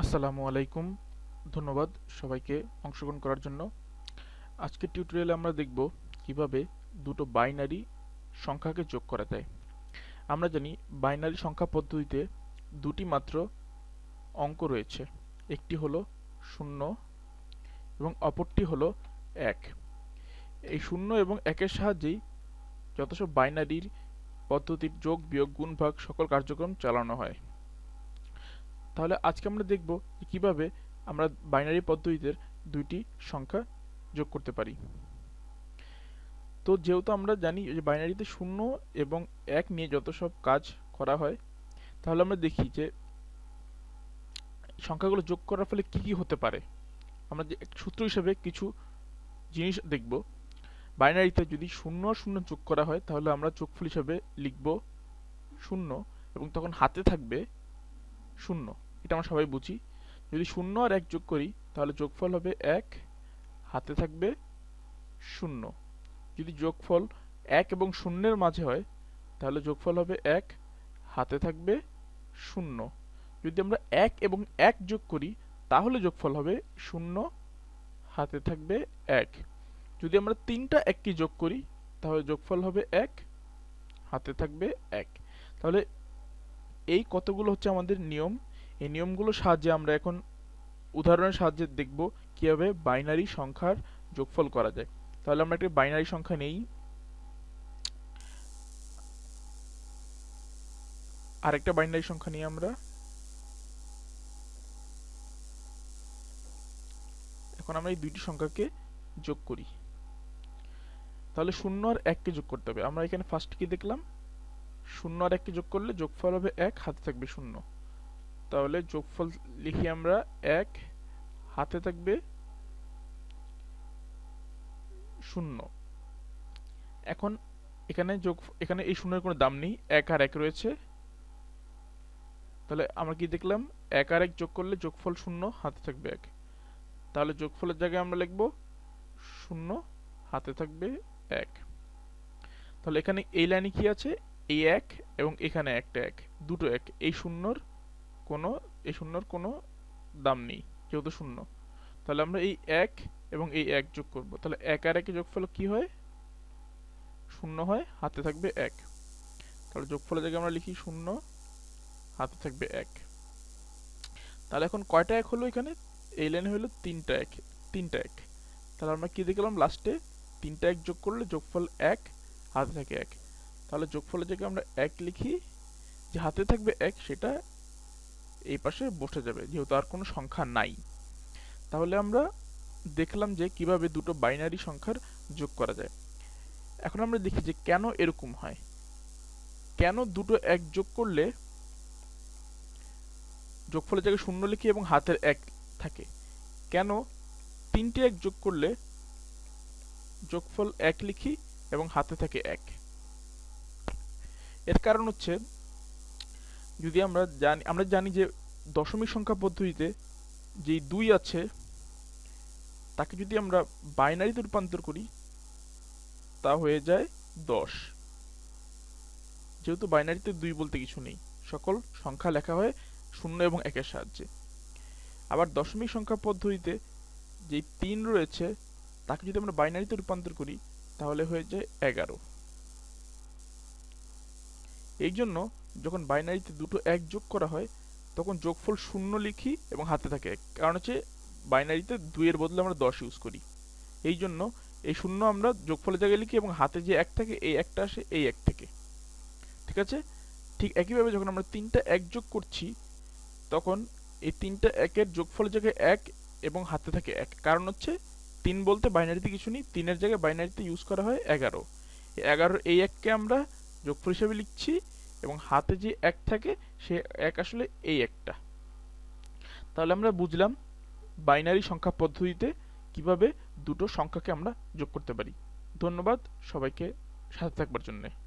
আসসালামু আলাইকুম। ধন্যবাদ সবাইকে অংশগ্রহণ করার জন্য। আজকের টিউটোরিয়ালে আমরা দেখব কীভাবে দুটো বাইনারি সংখ্যাকে যোগ করা যায়। আমরা জানি বাইনারি সংখ্যা পদ্ধতিতে দুটি মাত্র অঙ্ক রয়েছে। একটি হলো শূন্য এবং অপরটি হলো এক। এই শূন্য এবং একের সাহায্যেই সব বাইনারির পদ্ধতির যোগ বিয়োগ গুণ ভাগ সকল কার্যক্রম চালানো হয়। তাহলে আজকে আমরা দেখব যে কীভাবে আমরা বাইনারি পদ্ধতিতে দুইটি সংখ্যা যোগ করতে পারি। তো যেহেতু আমরা জানি যে বাইনারিতে শূন্য এবং এক নিয়ে যত সব কাজ করা হয়, তাহলে আমরা দেখি যে সংখ্যাগুলো যোগ করার ফলে কি কি হতে পারে। আমরা যে সূত্র হিসেবে কিছু জিনিস দেখব। বাইনারিতে যদি শূন্য আর শূন্য যোগ করা হয়, তাহলে আমরা যোগফল হিসেবে লিখব শূন্য এবং তখন হাতে থাকবে শূন্য। এটা আমরা সবাই বুঝি। যদি শূন্য আর এক যোগ করি, তাহলে যোগফল হবে এক, হাতে থাকবে শূন্য। যদি যোগফল এক এবং শূন্যের মাঝে হয়, তাহলে যোগফল হবে এক, হাতে থাকবে শূন্য। যদি আমরা এক এবং এক যোগ করি, তাহলে যোগফল হবে শূন্য, হাতে থাকবে এক। যদি আমরা তিনটা এককে যোগ করি, তাহলে যোগফল হবে এক, হাতে থাকবে এক। তাহলে এই কতগুলো হচ্ছে আমাদের নিয়ম? এই নিয়মগুলোর সাহায্যে আমরা এখন উদাহরণের সাহায্যে দেখব কীভাবে বাইনারি সংখ্যার যোগফল করা যায়। তাহলে আমরা একটি বাইনারি সংখ্যা নেই। আরেকটা বাইনারি সংখ্যা নিয়ে আমরা। এখন আমরা এই দুইটি সংখ্যাকে যোগ করি। তাহলে শূন্য আর এককে যোগ করতে হবে। আমরা এখানে ফার্স্ট কি দেখলাম? শূন্য আর এককে যোগ করলে যোগফল হবে এক, হাতে থাকবে শূন্য। তাহলে যোগফল লিখি আমরা এক, হাতে থাকবে শূন্য। এখন এখানে যোগ, এখানে এই শূন্যের কোনো দাম নেই, এক আর এক রয়েছে। তাহলে আমরা কি দেখলাম? এক আর এক যোগ করলে যোগফল শূন্য, হাতে থাকবে এক। তাহলে যোগফলের জায়গায় আমরা লিখব শূন্য, হাতে থাকবে এক। তাহলে এখানে এই লাইনে কি আছে? এই এক এবং এখানে একটা এক, দুটো এক। এই শূন্যর কোনো, এই শূন্যর কোনো দাম নেই, যেহেতু শূন্য। তাহলে আমরা এই এক এবং এই এক যোগ করব। তাহলে এক আর একে যোগফল কি হয়? শূন্য হয়, হাতে থাকবে এক। তাহলে যোগফলের জায়গায় আমরা লিখি শূন্য, হাতে থাকবে এক। তাহলে এখন কয়টা এক হলো এখানে? এই লাইনে হলো তিনটা এক তিনটা এক। তাহলে আমরা কি দেখলাম লাস্টে তিনটা এক যোগ করলে যোগফল এক, হাতে থাকে এক। তাহলে যোগফলের জায়গায় আমরা এক লিখি, যে হাতে থাকবে এক, সেটা এই পাশে বসে যাবে, যেহেতু আর কোনো সংখ্যা নাই। তাহলে আমরা দেখলাম যে কীভাবে দুটো বাইনারি সংখ্যার যোগ করা যায়। এখন আমরা দেখি যে কেন এরকম হয়। কেন দুটো এক যোগ করলে যোগফলের জায়গায় শূন্য লিখি এবং হাতের এক থাকে? কেন তিনটে এক যোগ করলে যোগফল এক লিখি এবং হাতে থাকে এক? এর কারণ হচ্ছে যদি আমরা জানি আমরা জানি যে দশমিক সংখ্যা পদ্ধতিতে যেই দুই আছে, তাকে যদি আমরা বাইনারিতে রূপান্তর করি, তা হয়ে যায় দশ। যেহেতু বাইনারিতে দুই বলতে কিছু নেই, সকল সংখ্যা লেখা হয় শূন্য এবং একের সাহায্যে। আবার দশমিক সংখ্যা পদ্ধতিতে যেই তিন রয়েছে, তাকে যদি আমরা বাইনারিতে রূপান্তর করি, তাহলে হয়ে যায় এগারো। এই জন্য যখন বাইনারিতে দুটো এক যোগ করা হয়, তখন যোগফল শূন্য লিখি এবং হাতে থাকে। এক কারণ হচ্ছে বাইনারিতে দুইয়ের বদলে আমরা দশ ইউজ করি। এই জন্য এই শূন্য আমরা যোগফলের জায়গায় লিখি এবং হাতে যে এক থাকে, এই একটা আসে, এই এক থেকে। ঠিক আছে? ঠিক একইভাবে যখন আমরা তিনটা এক যোগ করছি, তখন এই তিনটা একের যোগফলের জায়গায় এক এবং হাতে থাকে এক। কারণ হচ্ছে তিন বলতে বাইনারিতে কিছু নেই, তিনের জায়গায় বাইনারিতে ইউজ করা হয় এগারো। এগারোর এই এককে আমরা যোগফল হিসেবে লিখছি এবং হাতে যে এক থাকে, সে এক আসলে এই একটা। তাহলে আমরা বুঝলাম বাইনারি সংখ্যা পদ্ধতিতে কীভাবে দুটো সংখ্যাকে আমরা যোগ করতে পারি। ধন্যবাদ সবাইকে সাথে থাকবার জন্যে।